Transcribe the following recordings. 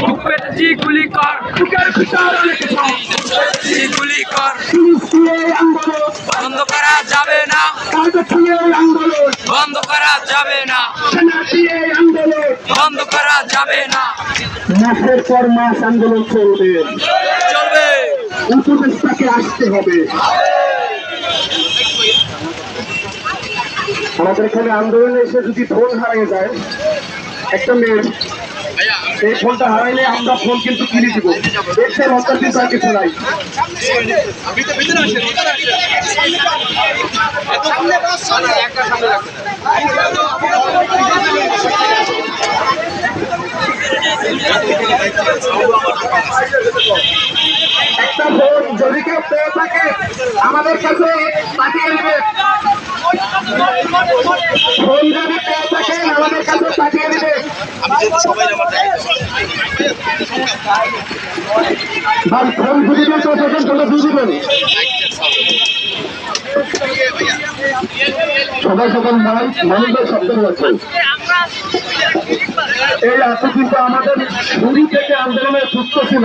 ভূপেশজি গুলি কর বুকের ভিতরে গুলি কর পুলিশ দিয়ে এই আন্দোলন বন্ধ করা যাবে না। বন্ধ করা যাবে না। বন্ধ করা যাবে না। মাসের পর মাস আন্দোলন চলবে। চলবে। উপদেষ্টাকে আসতে হবে। আমাদের এখানে আন্দোলনে এসে যদি ফোন হারিয়ে যায় একটা মেয়ে এই ফোনটা হারাইলে আমরা ফোন কিন্তু কিনে দিব। দেখতে লজ্জার কিছু আর কিছু নাই। একটা ফোন যদি কেউ পেয়ে থাকে, আমাদের কাছে পাঠিয়ে দেবে। ফোন যদি পেয়ে থাকেন, আমাদের কাছে পাঠিয়ে দিবে। ফোন যদি না পেয়ে থাকেন তাহলে দিয়ে দিবেন। মানুষের শব্দ হচ্ছে এই কিন্তু আমাদের শুরু থেকে আন্দোলনের সুস্থ ছিল।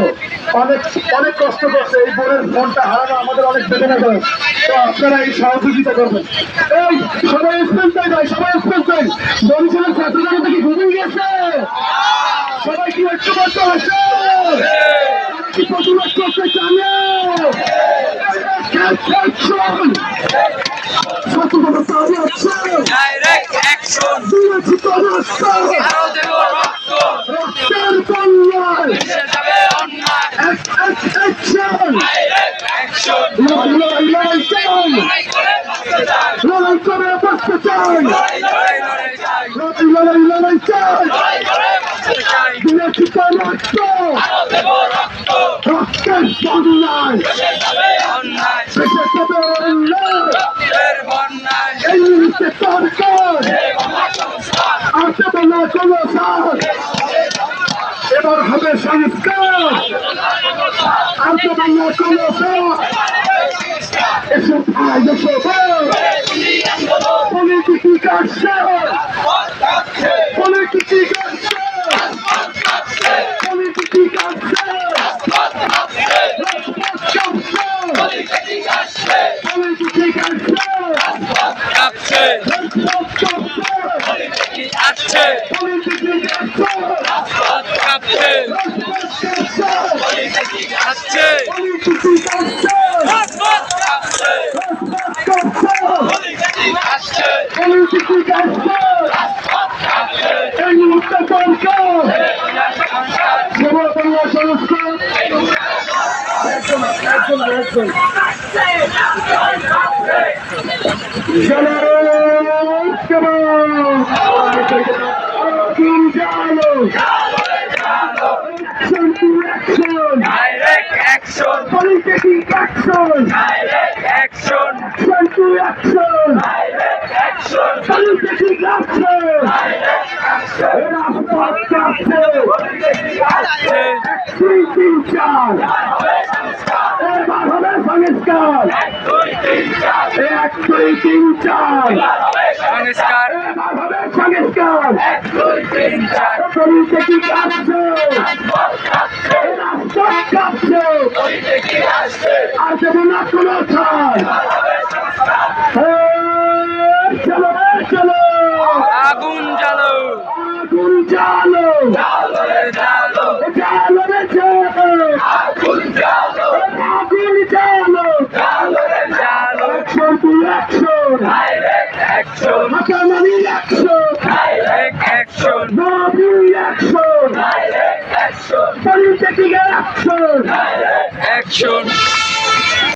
অনেক অনেক কষ্ট করছে, এই বোনের ফোনটা হারানো আমাদের অনেক বেদনা করে। তো আপনারা এই সহযোগিতা করবেন। এই, সবাই স্পেন চাই ভাই, সবাই স্পেন চাই। বরিশালের ছাত্রদের থেকে ঘুরে গিয়েছে সবাই কি ঐক্যবদ্ধ হয়েছে কি প্রতিবাদ করতে জানে লড়াই করে বাঁচতে চাই! লড়াই লড়াই চাই লড়াই লড়াই লড়াই চাই লড়াই করে বাঁচতে চাই দিয়েছি তদস্ত আরও দেব রক্ত রক্তের বন্যায় দেশে যাবে অন্যায় এই মুহূর্তে সরকার দেবে না কোনো সাথ এবার হবে সংস্কার দেবে না কোনো সাথ এসো ভাই এসো ভাই পলিটিকি আছে পলিটিকি কাটছে কাঁপছে আছে পলিটিকি কাটছে কাঁপছে আছে পলিটিকি কাটছে এই মুহূর্তে সরকার সেবা বাংলা সংস্কার একজন একজন একজন direct action Politic action! Direct action Action to action! Direct action Politic action! রাজপথ কাঁপছে! আছে দুই তিন চার এবার হবে সংস্কার দুই তিন চার এক দুই তিন চার সংস্কার এবার হবে সংস্কার দুই তিন চার পলিটিক কাঁপছে রাজপথ কাঁপছে আর দেব না কোনো ছাড় চলো চলো আগুন জ্বালো আগুন জ্বালো জ্বালো রে আগুন জ্বালো আগুন জ্বালো জ্বালো একশো একশো একশো অ্যাকশন নবী একশো ডাইরেক্ট অ্যাকশন পলিটিক একশো অ্যাকশন